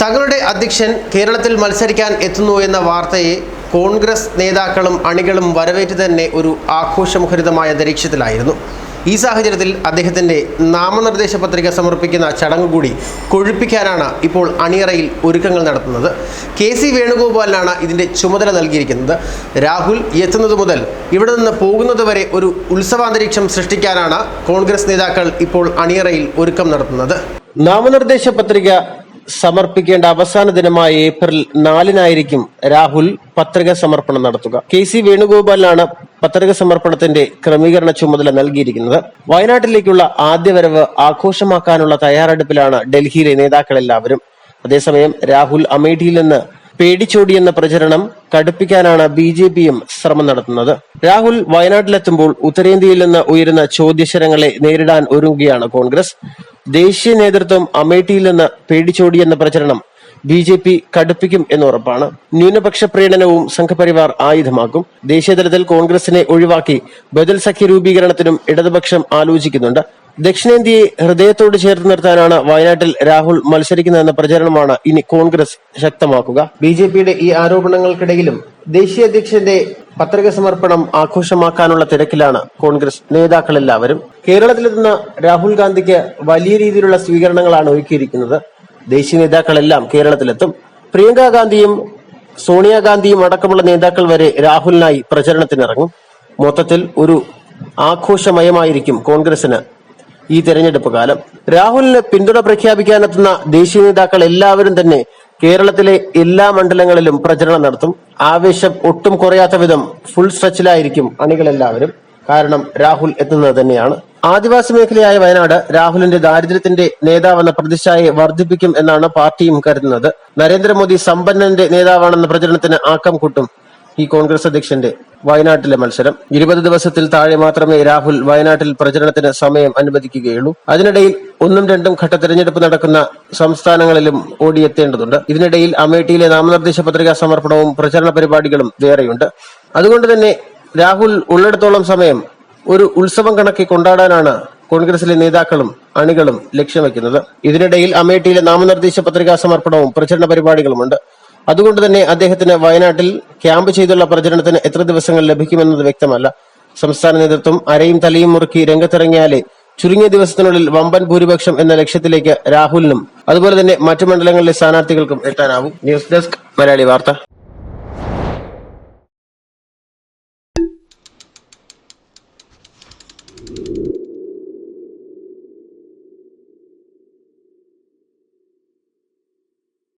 തങ്ങളുടെ അധ്യക്ഷൻ കേരളത്തിൽ മത്സരിക്കാൻ എത്തുന്നു എന്ന വാർത്തയെ കോൺഗ്രസ് നേതാക്കളും അണികളും വരവേറ്റ് തന്നെ ഒരു ആഘോഷമുഖരിതമായ അന്തരീക്ഷത്തിലായിരുന്നു ഈ സാഹചര്യത്തിൽ അദ്ദേഹത്തിന്റെ നാമനിർദ്ദേശ പത്രിക സമർപ്പിക്കുന്ന ചടങ്ങ് കൂടി കൊഴുപ്പിക്കാനാണ് ഇപ്പോൾ അണിയറയിൽ ഒരുക്കങ്ങൾ നടത്തുന്നത്. കെ സി വേണുഗോപാലിനാണ് ഇതിന്റെ ചുമതല നൽകിയിരിക്കുന്നത്. രാഹുൽ എത്തുന്നത് മുതൽ ഇവിടെ നിന്ന് പോകുന്നത് വരെ ഒരു ഉത്സവാന്തരീക്ഷം സൃഷ്ടിക്കാനാണ് കോൺഗ്രസ് നേതാക്കൾ ഇപ്പോൾ അണിയറയിൽ ഒരുക്കം നടത്തുന്നത്. നാമനിർദ്ദേശ പത്രിക സമർപ്പിക്കേണ്ട അവസാന ദിനമായ ഏപ്രിൽ നാലിനായിരിക്കും രാഹുൽ പത്രിക സമർപ്പണം നടത്തുക. കെ സി വേണുഗോപാലിനാണ് പത്രിക സമർപ്പണത്തിന്റെ ക്രമീകരണ ചുമതല നൽകിയിരിക്കുന്നത്. വയനാട്ടിലേക്കുള്ള ആദ്യ വരവ് ആഘോഷമാക്കാനുള്ള തയ്യാറെടുപ്പിലാണ് ഡൽഹിയിലെ നേതാക്കളെല്ലാവരും. അതേസമയം രാഹുൽ അമേഠിയിൽ നിന്ന് പേടിച്ചോടിയെന്ന പ്രചരണം കടുപ്പിക്കാനാണ് ബി ജെ പിയും ശ്രമം നടത്തുന്നത്. രാഹുൽ വയനാട്ടിലെത്തുമ്പോൾ ഉത്തരേന്ത്യയിൽ നിന്ന് ഉയരുന്ന ചോദ്യശരങ്ങളെ നേരിടാൻ ഒരുങ്ങുകയാണ് കോൺഗ്രസ്. ദേശീയ നേതൃത്വം അമേഠിയിൽ നിന്ന് പേടിച്ചോടിയെന്ന പ്രചരണം ബി ജെ പി കടുപ്പിക്കും എന്നുറപ്പാണ്. ന്യൂനപക്ഷ പ്രീണനവും സംഘപരിവാർ ആയുധമാക്കും. ദേശീയതലത്തിൽ കോൺഗ്രസിനെ ഒഴിവാക്കി ബദൽ സഖ്യ രൂപീകരണത്തിനും ഇടതുപക്ഷം ആലോചിക്കുന്നുണ്ട്. ദക്ഷിണേന്ത്യയെ ഹൃദയത്തോട് ചേർത്ത് നിർത്താനാണ് വയനാട്ടിൽ രാഹുൽ മത്സരിക്കുന്നതെന്ന പ്രചരണമാണ് ഇനി കോൺഗ്രസ് ശക്തമാക്കുക. ബി ഈ ആരോപണങ്ങൾക്കിടയിലും ദേശീയ അധ്യക്ഷന്റെ പത്രിക സമർപ്പണം ആഘോഷമാക്കാനുള്ള തിരക്കിലാണ് കോൺഗ്രസ് നേതാക്കളെല്ലാവരും. കേരളത്തിലെത്തുന്ന രാഹുൽ ഗാന്ധിക്ക് വലിയ രീതിയിലുള്ള സ്വീകരണങ്ങളാണ് ഒരുക്കിയിരിക്കുന്നത്. ദേശീയ നേതാക്കളെല്ലാം കേരളത്തിലെത്തും. പ്രിയങ്ക ഗാന്ധിയും സോണിയാഗാന്ധിയും അടക്കമുള്ള നേതാക്കൾ വരെ രാഹുലിനായി പ്രചരണത്തിനിറങ്ങും. മൊത്തത്തിൽ ഒരു ആഘോഷമയമായിരിക്കും കോൺഗ്രസിന് ഈ തെരഞ്ഞെടുപ്പ് കാലം. രാഹുലിന് പിന്തുണ പ്രഖ്യാപിക്കാനെത്തുന്ന ദേശീയ നേതാക്കൾ എല്ലാവരും തന്നെ കേരളത്തിലെ എല്ലാ മണ്ഡലങ്ങളിലും പ്രചരണം നടത്തും. ആവേശം ഒട്ടും കുറയാത്ത വിധം ഫുൾ സ്ട്രെച്ചിലായിരിക്കും അണികളെല്ലാവരും. കാരണം രാഹുൽ എത്തുന്നത് തന്നെയാണ്. ആദിവാസി മേഖലയായ വയനാട് രാഹുലിന്റെ ദാരിദ്ര്യത്തിന്റെ നേതാവെന്ന പ്രതിച്ഛായയെ വർദ്ധിപ്പിക്കും എന്നാണ് പാർട്ടിയും കരുതുന്നത്. നരേന്ദ്രമോദി സമ്പന്നന്റെ നേതാവാണെന്ന പ്രചരണത്തിന് ആക്കം കൂട്ടും ഈ കോൺഗ്രസ് അധ്യക്ഷന്റെ വയനാട്ടിലെ മത്സരം. ഇരുപത് ദിവസത്തിൽ താഴെ മാത്രമേ രാഹുൽ വയനാട്ടിൽ പ്രചരണത്തിന് സമയം അനുവദിക്കുകയുള്ളൂ. അതിനിടയിൽ ഒന്നും രണ്ടും ഘട്ട തെരഞ്ഞെടുപ്പ് നടക്കുന്ന സംസ്ഥാനങ്ങളിലും ഓടിയെത്തേണ്ടതുണ്ട്. ഇതിനിടയിൽ അമേഠിയിലെ നാമനിർദ്ദേശ പത്രികാ സമർപ്പണവും പ്രചരണ പരിപാടികളും വേറെയുണ്ട്. അതുകൊണ്ട് തന്നെ രാഹുൽ ഉള്ളിടത്തോളം സമയം ഒരു ഉത്സവം കണക്കി കൊണ്ടാടാനാണ് കോൺഗ്രസിലെ നേതാക്കളും അണികളും ലക്ഷ്യം വെക്കുന്നത് ഇതിനിടയിൽ അമേഠിയിലെ നാമനിർദ്ദേശ പത്രികാ സമർപ്പണവും പ്രചരണ പരിപാടികളുമുണ്ട്. അതുകൊണ്ട് തന്നെ അദ്ദേഹത്തിന് വയനാട്ടിൽ ക്യാമ്പ് ചെയ്തുള്ള പ്രചരണത്തിന് എത്ര ദിവസങ്ങൾ ലഭിക്കുമെന്നത് വ്യക്തമല്ല. സംസ്ഥാന നേതൃത്വം അരയും തലയും മുറുക്കി രംഗത്തിറങ്ങിയാലേ ചുരുങ്ങിയ ദിവസത്തിനുള്ളിൽ വമ്പൻ ഭൂരിപക്ഷം എന്ന ലക്ഷ്യത്തിലേക്ക് രാഹുലിനും അതുപോലെ തന്നെ മറ്റു മണ്ഡലങ്ങളിലെ സ്ഥാനാർത്ഥികൾക്കും എത്താനാവും. News desk Malayali Vartha.